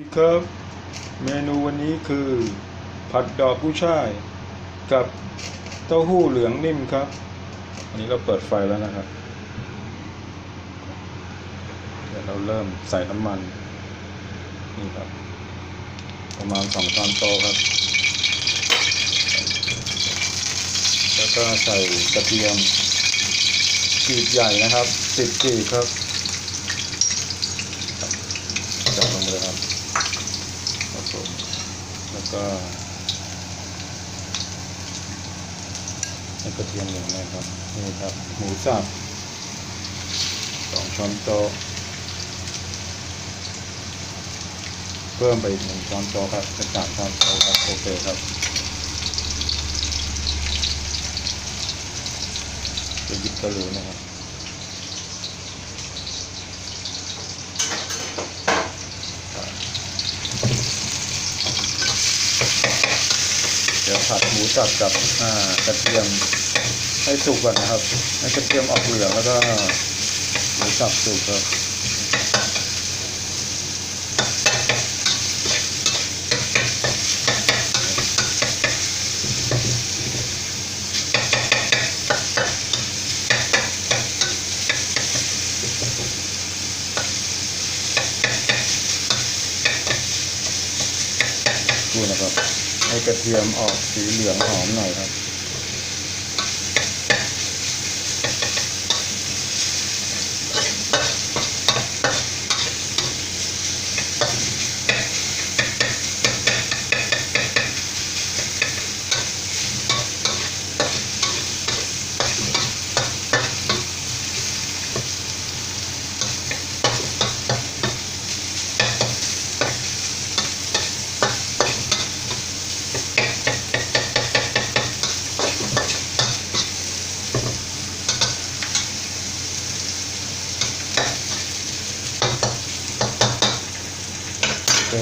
ดีครับเมนูวันนี้คือ ผัดดอกผู้ช่ายกับเต้าหู้เหลืองนิ่มครับ อันนี้เราเปิดไฟแล้วนะครับ เดี๋ยวเราเริ่มใส่น้ำมัน นี่ครับ ประมาณสองช้อนโต๊ะครับ แล้วก็ใส่กระเทียมกรีบใหญ่นะครับสิบกรีบครับจัดลงไปเลยครับ ครับผมแล้ว ก็ กระเทียมลงเลยครับ นี่ครับ หมูสับสองช้อนโต๊ะ เพิ่มไปหนึ่งช้อนโต๊ะครับเป็นสามช้อนโต๊ะครับ โอเคครับจะหยิบตะหลิวนะครับ เดี๋ยว ผัดหมูสับกับกระเทียมให้สุกก่อนนะครับให้กระเทียมออกเหลืองแล้วก็หมูสับสุกครับดูนะครับ ให้กระเทียมออกสีเหลืองหอมหน่อยครับ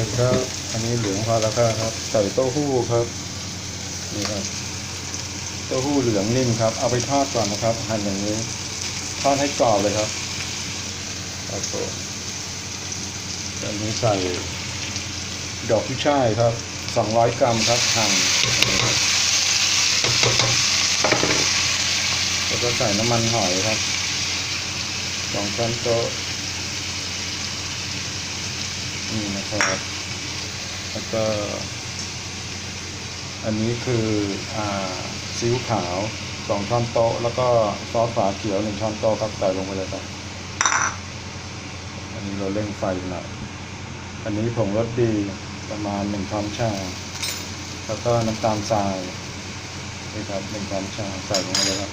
โอเครับ อันนี้เหลืองพอแล้วครับ ใส่เต้าหู้ครับ นี่ครับ เต้าหู้เหลืองนิ่มครับ เอาไปทอดก่อนนะครับ หั่นอย่างนี้ ทอดให้กรอบเลยครับครับผมอันนี้ใส่ดอกผู้ช่ายครับ200กรัมครับ หั่น แล้วก็ใส่น้ำมันหอยครับสองช้อนโต๊ะนี่นะครับ แล้วก็อันนี้คืออ่าซีอิ๊วขาวสองช้อนโต๊ะ แล้วก็ซอสฝาเขียวหนึ่งช้อนโต๊ะครับใส่ลงไปเลยครับ อันนี้เราเร่งไฟหน่อยอันนี้ผงรสดีประมาณหนึ่งช้อนชา แล้วก็น้ำตาลทรายนี่ครับหนึ่งช้อนชาใส่ลงไปเลยครับ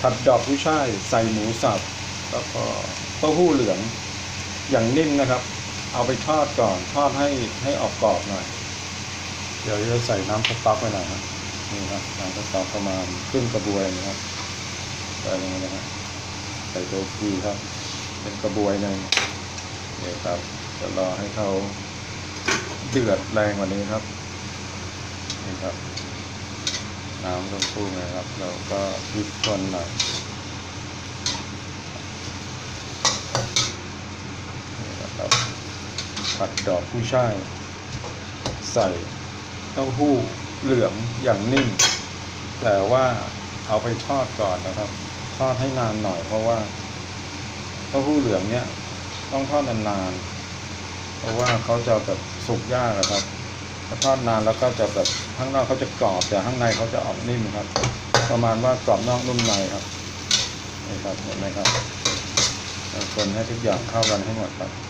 ผัดดอกกุ้ยช่ายใส่หมูสับ แล้วก็เต้าหู้เหลือง อย่างนิ่มนะครับ เอาไปทอดก่อนทอดให้ให้ออกกรอบหน่อย เดี๋ยวจะใส่น้ำสต๊อกไปหน่อยนะนี่ครับน้ำสต๊อกประมาณครึ่งกระบวยนะครับใส่ลงไปนะครับใส่โตกีครับ เป็นกระบวยหนึ่งนี่ครับจะรอให้เขาเดือดแรงกว่านี้ครับนี่ครับ น้ำต้องพุ่งนะครับ เราก็พลิกคนหน่อย นะครับ ผัดดอกผู้ช่าย ใส่เต้าหู้เหลืองอย่างนิ่ม แต่ว่าเอาไปทอดก่อนนะครับ ทอดให้นานหน่อยเพราะว่า เต้าหู้เหลืองเนี่ยต้องทอดนานๆ เพราะว่าเขาจะแบบสุกยากอะครับถ้าทอดนานแล้วก็จะแบบข้างนอกเขาจะกรอบแต่ข้างในเขาจะออกนิ่มครับ ประมาณว่ากรอบนอกนุ่มในครับนี่ครับเห็นไหมครับคนให้ทุกอย่างเข้ากันให้หมดครับ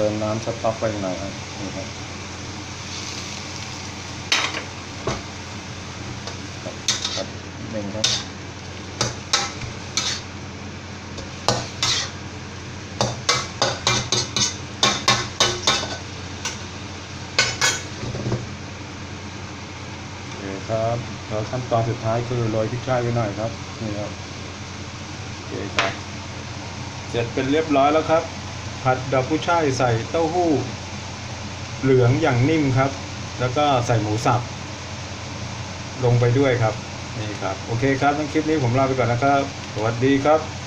เติมน้ำสต๊อกไปหน่อยครับนี่ครับครับบหนึ่งครับครับแล้วขั้นตอนสุดท้ายคือโรยพริกช่ายไปหน่อยครับนี่ครับเคครับ เสร็จเป็นเรียบร้อยแล้วครับ ผัดดอกกุ้ยช่ายใส่เต้าหู้ เหลืองอย่างนิ่มครับ แล้วก็ใส่หมูสับลงไปด้วยครับนี่ครับ โอเคครับทั้งคลิปนี้ผมลาไปก่อนนะครับ สวัสดีครับ